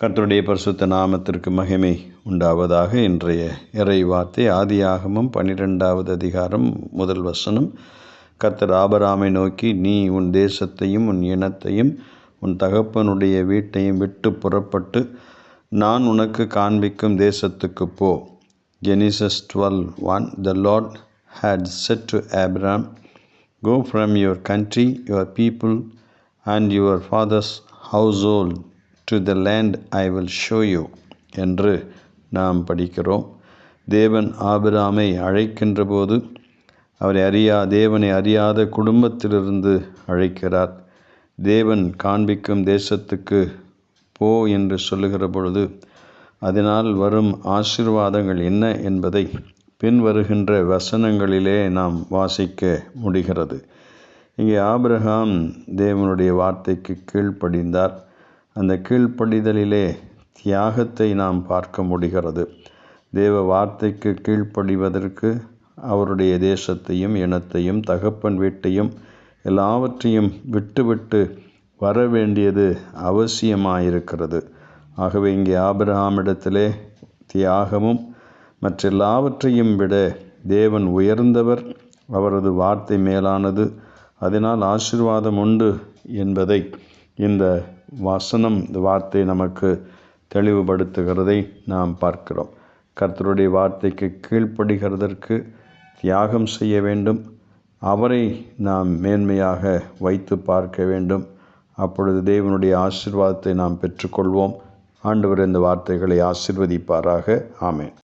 கர்த்தருடைய பரிசுத்த நாமத்திற்கு மகிமை உண்டாவதாக இன்றைய இறை வார்த்தை ஆதியாகமும் பன்னிரெண்டாவது அதிகாரம் முதல் வசனம். கர்த்தர் ஆபராமை நோக்கி நீ உன் தேசத்தையும் உன் இனத்தையும் உன் தகப்பனுடைய வீட்டையும் விட்டு புறப்பட்டு நான் உனக்கு காண்பிக்கும் தேசத்துக்கு போ. Genesis twelve one the Lord had said to Abram go from your country your people and your father's house hold to the land I will show you என்று நாம் படிக்கிறோம். தேவன் ஆபிராமை அழைக்கின்ற போது அவரை அறியா தேவனை அறியாத குடும்பத்திலிருந்து அழைக்கிறார். தேவன் காண்பிக்கும் தேசத்துக்கு போ என்று சொல்லுகிற பொழுது அதனால் வரும் ஆசிர்வாதங்கள் என்ன என்பதை பின் வருகின்ற வசனங்களிலே நாம் வாசிக்க முடிகிறது. இங்கே ஆபிரகாம் தேவனுடைய வார்த்தைக்கு கீழ்ப்படிந்தார். அந்த கீழ்ப்படிதலிலே தியாகத்தை நாம் பார்க்க முடிகிறது. தேவ வார்த்தைக்கு கீழ்ப்படிவதற்கு அவருடைய தேசத்தையும் இனத்தையும் தகப்பன் வீட்டையும் எல்லாவற்றையும் விட்டுவிட்டு வர வேண்டியது அவசியமாயிருக்கிறது. ஆகவே இங்கே ஆபிரகாமிடத்திலே தியாகமும் மற்றெல்லாவற்றையும் விட தேவன் உயர்ந்தவர் அவரது வார்த்தை மேலானது. அதனால் ஆசிர்வாதம் உண்டு என்பதை இந்த வசனம் இந்த வார்த்தை நமக்கு தெளிவுபடுத்துகிறதை நாம் பார்க்கிறோம். கர்த்தருடைய வார்த்தைக்கு கீழ்ப்படுகிறதற்கு தியாகம் செய்ய வேண்டும். அவரை நாம் மேன்மையாக வைத்து பார்க்க வேண்டும். அப்பொழுது தேவனுடைய ஆசிர்வாதத்தை நாம் பெற்றுக்கொள்வோம். ஆண்டவர் இந்த வார்த்தைகளை ஆசிர்வதிப்பாராக. ஆமேன்.